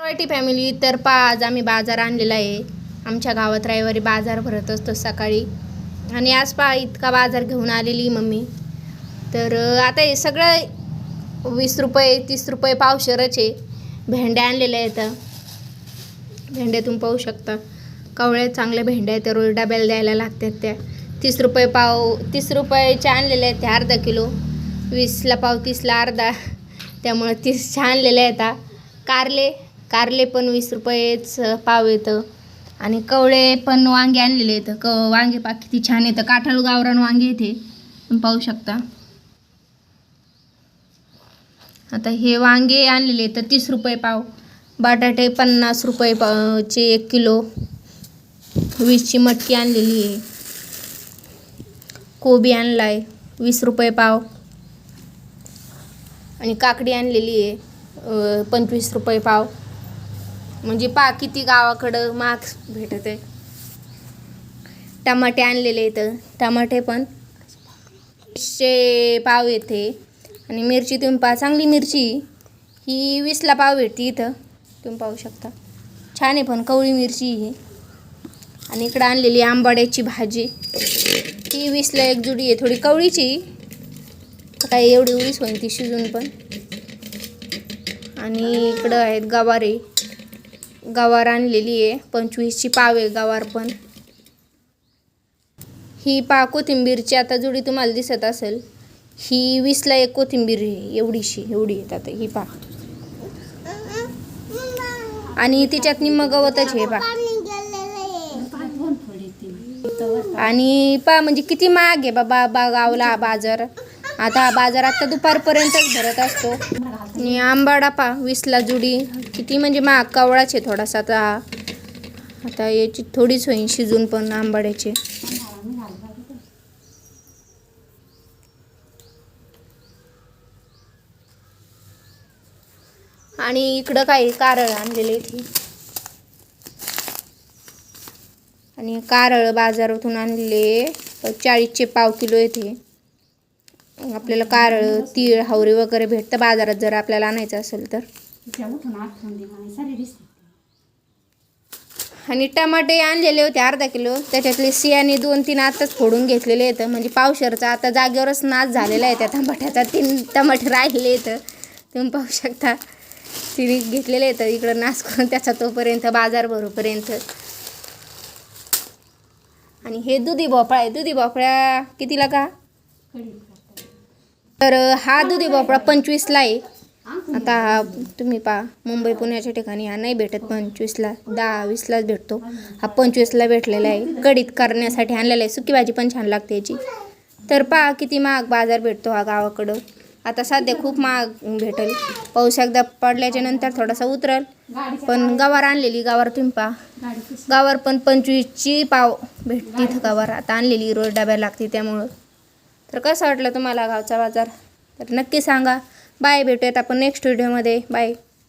YT family तर पा आज आम्ही बाजार आणलेला आहे. आमच्या गावात रविवारी बाजार भरत असतो सकाळी. आणि आज पा इतका बाजार घेऊन आलेली मम्मी. तर आता हे सगळं वीस रुपये तीस रुपये पावशरच आहे. भेंड्या आणलेल्या आहेत भेंड्या तुम्ही पाहू शकता. कवळ्या चांगल्या भेंड्या आहेत रोज डब्याला द्यायला लागतात त्या. तीस रुपये पाव तीस रुपयाच्या आणलेल्या आहेत त्या अर्धा किलो. वीसला पाव तीसला अर्धा. त्यामुळं तीसच्या आणलेल्या आहेत कारले. कारले पण वीस रुपयेच पाव येतं. आणि कवळे पण वांगे आणलेले आहेत. क वांगे पा किती छान येतं. काठाळू गावरान वांगे येते तुम्ही पाहू शकता. आता हे वांगे आणलेले तर तीस रुपये पाव. बटाटे पन्नास रुपये पावचे एक किलो. वीसची मटकी आणलेली आहे. कोबी आणला आहे वीस रुपये पाव. आणि काकडी आणलेली आहे. पंचवीस रुपये पाव. म्हणजे पा किती गावाकडं मार्क्स भेटत. आहे टमाटे आणलेले आहेत टमाटे पण वीसशे पाव येते. आणि मिरची तुम्ही पहा चांगली मिरची. ही वीसला पाव भेटते इथं. तुम्ही पाहू शकता. छान आहे पण कवळी मिरची ही. आणि इकडं आणलेली आंबाड्याची भाजी. ही वीसला एक जुडी आहे थोडी कवळीची. काय एवढी उडीच होईल ती शिजून पण. आणि इकडं आहेत गवारे. गवार आणलेली आहे. पंचवीसची पाव आहे गवार पण. ही पा कोथिंबीरची आता जुडी तुम्हाला दिसत असेल. ही वीसला एक कोथिंबीर आहे एवढीशी एवढी येत आता ही पा आणि तिच्यात निम्म गवतच आहे पा आणि पा म्हणजे किती महाग आहे बाबा बा गावला बाजार. आता बाजार आता दुपारपर्यंतच भरत असतो. आणि आंबाडा पा वीसला जुडी. किती म्हणजे महाग कवळाच आहे थोडासा आता. आता याची थोडीच होईल शिजून पण आंबाड्याचे. आणि इकडं काही कारळ आणलेले इथे आणि कारळ बाजारातून आणले चाळीसचे पाव किलो येते आपल्याला कारळ तीळ हावरे वगैरे भेटतं बाजारात जर आपल्याला आणायचं असेल तर. आणि टमाटे आणलेले होते अर्धा किलो. त्याच्यातले सियाने दोन तीन आताच फोडून घेतलेले आहेत. म्हणजे पावशरचा आता जागेवरच नाश झालेला आहे. त्या टमाट्याचा तीन टमाटे राहिले आहेत. तुम्ही पाहू शकता. तिने घेतलेले आहेत. इकडं नाश करून त्याचा तोपर्यंत बाजार भरूपर्यंत. आणि हे दुधी भोपळा आहे. दुधी भोपळा कितीला का? तर हा दुधी भोपळा पंचवीसला आहे. आता हा तुम्ही पहा मुंबई पुण्याच्या ठिकाणी हा नाही भेटत पंचवीसला दहा वीसलाच भेटतो. हा पंचवीसला भेटलेला आहे. कडीत करण्यासाठी आणलेला आहे. सुकी भाजी पण छान लागते याची. तर पहा किती महाग बाजार भेटतो हा गावाकडं. आता सध्या खूप महाग भेटेल. पाऊस एकदा पडल्याच्या नंतर थोडासा उतरल. पण गवार आणलेली गवार तुम्ही पहा. गावावर पण पंचवीसची पाव भेटते इथं गावावर आता आणलेली रोज डब्याला लागते त्यामुळं. तर कसं वाटलं तुम्हाला गावचा बाजार? तर नक्की सांगा. बाय भेटूयात आपण नेक्स्ट व्हिडिओमध्ये बाय.